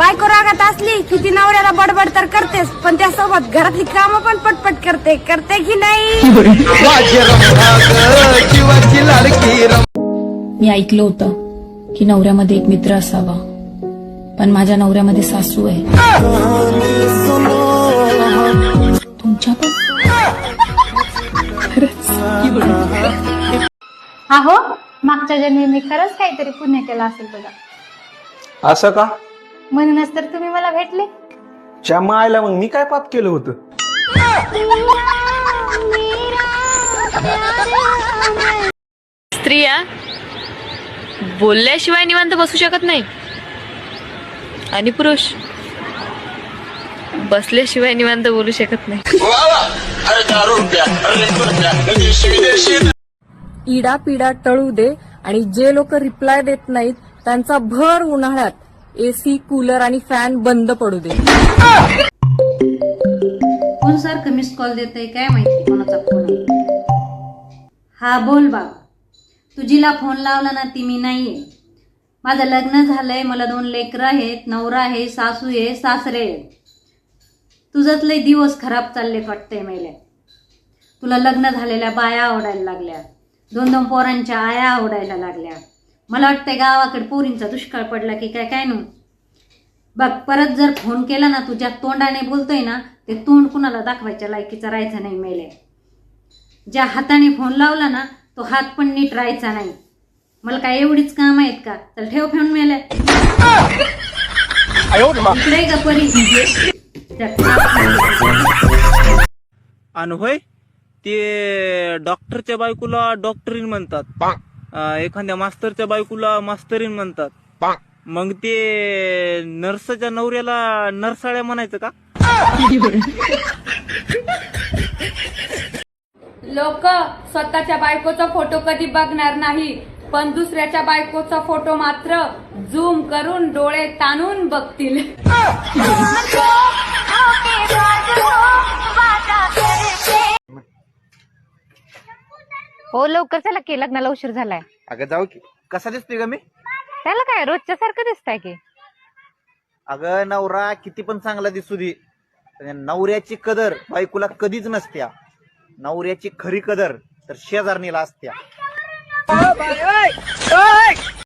बायको रागात असली की ती नवऱ्याला बडबड तर करतेस पण त्यासोबत घरातली कामं पण पटपट करते. करते की नाही? जीवाची लाडकी मी ऐकलं होतं की नवऱ्यामध्ये एक मित्र असावा पण माझ्या नवऱ्यामध्ये सासू आहे. तुमच्या पण अहो मागच्या जन्मी मी खरंच काहीतरी पुण्य केलं असेल बघा. असं का? म्हणूनच तर तुम्ही मला भेटले. च्या मायला मग मी काय पाप केलं होतं? स्त्रिया बोलल्याशिवाय निवांत बसू शकत नाही. आणि पुरुष बसल्याशिवाय निवांत बोलू शकत नाही. इडा पिडा टळू दे आणि जे लोक रिप्लाय देत नाहीत त्यांचा भर उन्हाळ्यात. एसी कूलर आणि फॅन बंद पडू दे. कोण सारखं मिस कॉल देतय? काय माहिती कोणाचा फोन हा बोल बाबा तुझीला फोन लावला ना ती मी नाहीये. माझं लग्न झालंय मला दोन लेकरं आहेत नवरा आहे सासू आहे सासरे आहेत. तुझंच लय दिवस खराब चालले वाटते मेले तुला लग्न झालेल्या बाया आवडायला लागल्या. दोन दोन पोरांच्या आया आवडायला लागल्या. मला वाटतंय गावाकडे पोरींचा दुष्काळ पडला की काय काय नु बघ परत जर फोन केला ना तुझ्या तोंडाने बोलतोय ना ते तोंड कुणाला दाखवायच्या लायकीचा राहायचा नाही मेले. ज्या हाताने फोन लावला ना तो हात पण नीट राहायचा नाही. मला काय एवढीच काम आहेत का? तर ठेव फेवून मेले. इकडे का परी. आणि होय ते डॉक्टरच्या बायकोला डॉक्टरीन म्हणतात. एखाद्या मास्तरच्या बायकोला मास्तरीन म्हणतात. मग ते नर्सच्या नवऱ्याला नरसाळ्या म्हणायचं का? लोक स्वतःच्या बायकोचा फोटो कधी बघणार नाही पण दुसऱ्याच्या बायकोचा फोटो मात्र झूम करून डोळे ताणून बघतील. हो लवकर चला की लग्नाला उशीर झालाय. अगं जाऊ की. कसा दिसतोय का मी? त्याला काय रोजच्या सारखं दिसतंय की. अगं नवरा किती पण चांगला दिसू दे पण नवऱ्याची कदर बायकोला कधीच नसत्या. नवऱ्याची खरी कदर तर शेजारणीला असत्या.